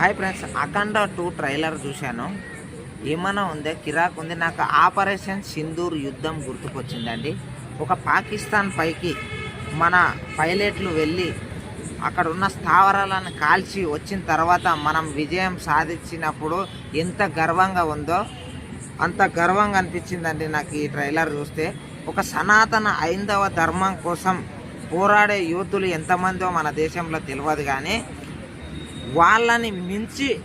Hi friends Akhanda two trailer చూశాను. ఏమైనా ఉందే? కిరాక్ ఉంది. నాకు ఆపరేషన్ సింధూర్ యుద్ధం గుర్తుకొచ్చిందండి. ఒక పాకిస్తాన్ పైకి మన పైలట్లు వెళ్ళి అక్కడ ఉన్న స్థావరాలను కాల్చి వచ్చిన తర్వాత మనం విజయం సాధించినప్పుడు ఎంత గర్వంగా ఉందో అంత గర్వంగా అనిపించిందండి నాకు ఈ ట్రైలర్ చూస్తే. ఒక సనాతన హైందవ ధర్మం కోసం పోరాడే యూతులు ఎంతమందో మన దేశంలో తెలియదు కానీ వాళ్ళని మించి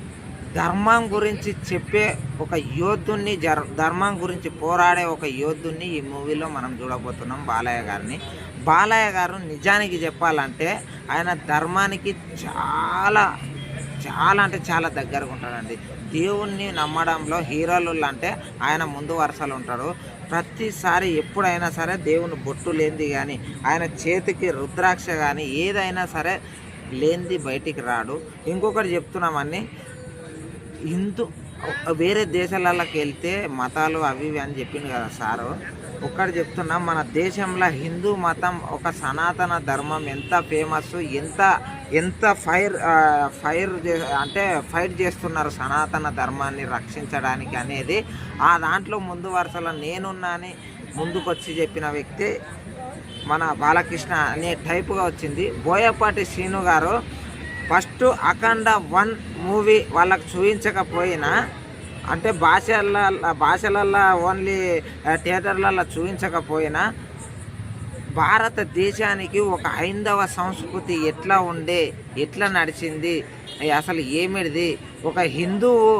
ధర్మం గురించి చెప్పే ఒక యోధుణ్ణి జర్ ధర్మం గురించి పోరాడే ఒక యోధుణ్ణి ఈ మూవీలో మనం చూడబోతున్నాం బాలయ్య గారిని. బాలయ్య గారు నిజానికి చెప్పాలంటే ఆయన ధర్మానికి చాలా చాలా అంటే చాలా దగ్గరగా ఉంటాడండి. దేవుణ్ణి నమ్మడంలో హీరోలు అంటే ఆయన ముందు వరుసలు ఉంటాడు. ప్రతిసారి ఎప్పుడైనా సరే దేవుని బొట్టు లేనిది కానీ ఆయన చేతికి రుద్రాక్ష కానీ ఏదైనా సరే లేనిది బయటికి రాడు. ఇంకొకటి చెప్తున్నామని హిందూ వేరే దేశాలలోకి వెళ్తే మతాలు అవి ఇవి అని చెప్పింది కదా సారు. ఒక్కటి చెప్తున్నా మన దేశంలో హిందూ మతం ఒక సనాతన ధర్మం ఎంత ఫేమస్ ఎంత ఎంత ఫైర్ ఫైర్ అంటే ఫైట్ చేస్తున్నారు సనాతన ధర్మాన్ని రక్షించడానికి అనేది ఆ దాంట్లో ముందు వరుసలో నేనున్నాని ముందుకొచ్చి చెప్పిన వ్యక్తి మన బాలకృష్ణ అనే టైపుగా వచ్చింది. బోయపాటి శ్రీను గారు ఫస్ట్ అఖండ వన్ మూవీ వాళ్ళకి చూపించకపోయినా అంటే భాషల భాషలల్లో ఓన్లీ థియేటర్లలో చూపించకపోయినా భారతదేశానికి ఒక హైందవ సంస్కృతి ఎట్లా ఉండే ఎట్లా నడిచింది అసలు ఏమిటిది? ఒక హిందువు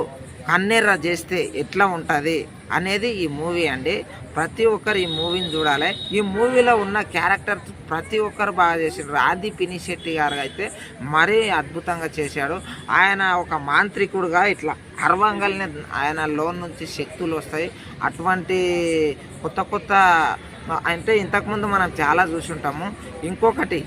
కన్నెర్ర చేస్తే ఎట్లా ఉంటుంది అనేది ఈ మూవీ అండి. ప్రతి ఒక్కరు ఈ మూవీని చూడాలి. ఈ మూవీలో ఉన్న క్యారెక్టర్ ప్రతి ఒక్కరు బాగా చేసిండ్రు. ఆది పినిశెట్టి గారు అయితే మరీ అద్భుతంగా చేశాడు. ఆయన ఒక మాంత్రికుడుగా ఇట్లా అర్వంగల్ని ఆయన లోన్ నుంచి శక్తులు వస్తాయి. అటువంటి కొత్త కొత్త అంటే ఇంతకుముందు మనం చాలా చూసుంటాము. ఇంకొకటి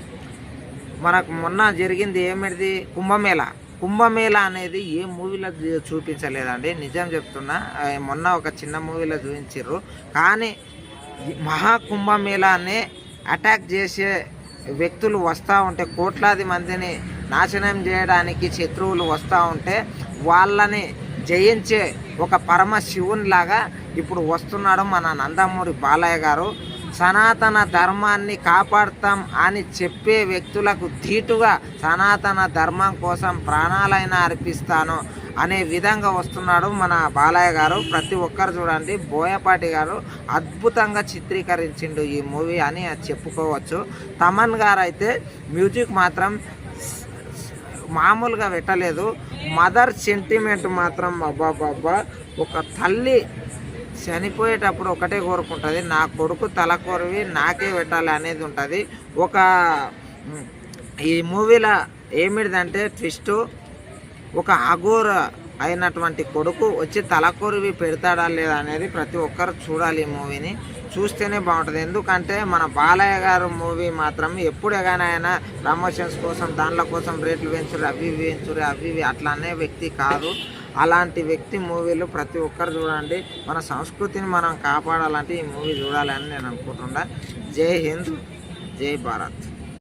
మనకు మొన్న జరిగింది ఏమిటిది? కుంభమేళ. కుంభమేళ అనేది ఏ మూవీలో చూపించలేదండి. నిజం చెప్తున్నా మొన్న ఒక చిన్న మూవీలో చూపించారు కానీ ఈ మహాకుంభమేళాన్ని అటాక్ చేసే వ్యక్తులు వస్తూ ఉంటే కోట్లాది మందిని నాశనం చేయడానికి శత్రువులు వస్తూ ఉంటే వాళ్ళని జయించే ఒక పరమ శివునిలాగా ఇప్పుడు వస్తున్నాడు మన నందమూరి బాలయ్య గారు. సనాతన ధర్మాన్ని కాపాడతాం అని చెప్పే వ్యక్తులకు ధీటుగా సనాతన ధర్మం కోసం ప్రాణాలైనా అర్పిస్తాను అనే విధంగా వస్తున్నాడు మన బాలయ్య గారు. ప్రతి ఒక్కరు చూడండి బోయపాటి గారు అద్భుతంగా చిత్రీకరించిండు ఈ మూవీ అని చెప్పుకోవచ్చు. తమన్ గారు అయితే మ్యూజిక్ మాత్రం మామూలుగా పెట్టలేదు. మదర్ సెంటిమెంట్ మాత్రం అబ్బాబ్బాబ్బా ఒక తల్లి చనిపోయేటప్పుడు ఒకటే కోరుకుంటుంది. నా కొడుకు తలకొరివి నాకే పెట్టాలి అనేది ఉంటుంది. ఒక ఈ మూవీలో ఏమిటిదంటే ట్విస్ట్ ఒక అఘోర అయినటువంటి కొడుకు వచ్చి తలకొరివి పెడతాడా లేదా అనేది ప్రతి ఒక్కరు చూడాలి ఈ మూవీని. చూస్తేనే బాగుంటుంది. ఎందుకంటే మన బాలయ్య గారు మూవీ మాత్రం ఎప్పుడు కానీ ఆయన ప్రమోషన్స్ కోసం దానిల కోసం రేట్లు పెంచురు అవి ఇవి పెంచురు అవి ఇవి అట్లా అనే వ్యక్తి కాదు. అలాంటి వ్యక్తి మూవీలు ప్రతి ఒక్కరు చూడండి. మన సంస్కృతిని మనం కాపాడాలంటే ఈ మూవీ చూడాలని నేను అనుకుంటున్నా. జై హింద్ జై భారత్.